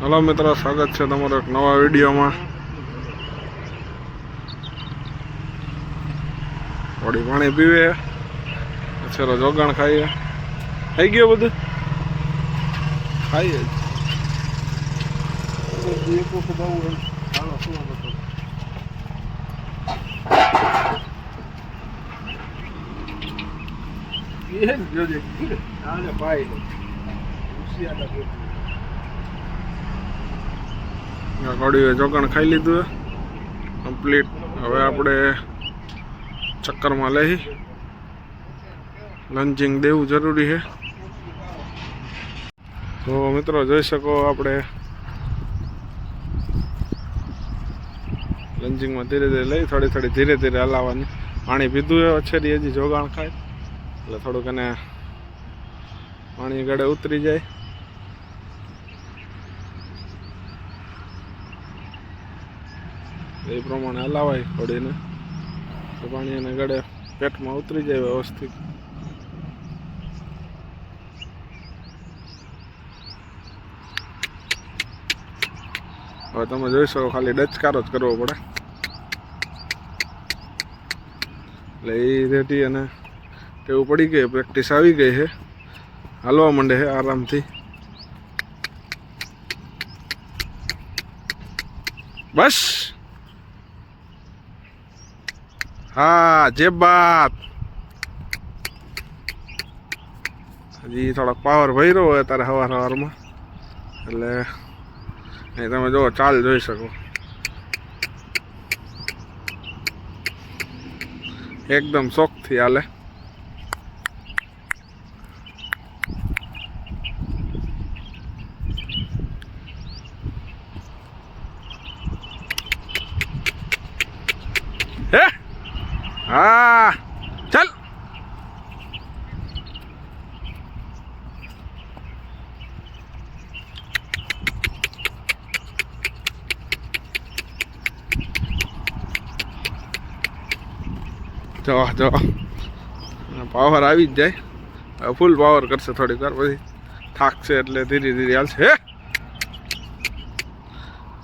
Hello મિત્રો, સ્વાગત છે તમારો એક નવા વિડીયોમાં. થોડી પાણી પીવે. છેલ્લો જોગાણ ખાઈએ. થઈ ગયું બધું? ખાઈએ જોજે. ભાઈ. ગાડીએ જોગાણ ખાઈ લીધું કમ્પ્લીટ હવે આપણે ચક્કરમાં લઈ. લંચિંગ દેવું જરૂરી છે. તો મિત્રો, જોઈ શકો આપણે લંચિંગમાં ધીરે ધીરે લઈ, થોડી થોડી ધીરે ધીરે હલાવવાની. પાણી પીધું હોય અછેરી, હજી જોગાણ ખાય. એટલે થોડુંક એને પાણી ગળે ઉતરી જાય. એ પ્રમાણે હલાવાય ઘોડીને તો પાણી એને ગળે પેટમાં ઉતરી જાય વ્યવસ્થિત. હવે તમે જોઈ શકો ખાલી ડચકારો જ કરવો પડે. એટલે એ રેટી અને ટેવું પડી ગઈ પ્રેક્ટિસ આવી ગઈ છે. હાલવા માંડે છે આરામથી. બસ! હા, જે બાત. હજી થોડોક પાવર ભર્યો હોય તારે સવાર સવારમાં એટલે અહીં તમે જો ચાલ જોઈ શકો. એકદમ શોખથી હાલે. હે? હા, ચાલ. જો પાવર આવી જ જાય. ફૂલ પાવર કરશે થોડીક વાર, પછી થાકશે એટલે ધીરે ધીરે હાલશે.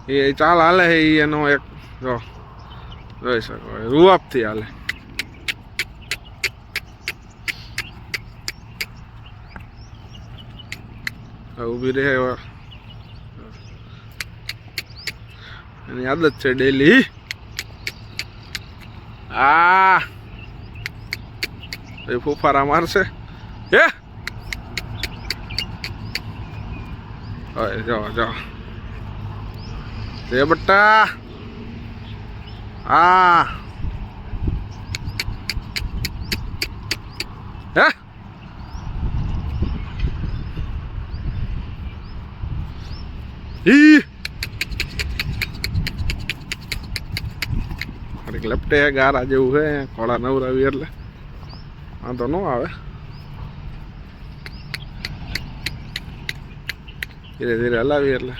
એ ચાલ, હાલે એનો એક, જો. જોઈ શકો રૂઆપથી હાલે. ઊભી રહે. એની આદત છે ડેલી. આ! એ ફૂફારા મારશે. હે? જાઓ જાઓ. તે બટ્ટા! આ! હે? ઈ. લપટે ગારા જેવું છે, કોળા નવરાવી એટલે. વાંધો ન આવે. ધીરે ધીરે હલાવી એટલે.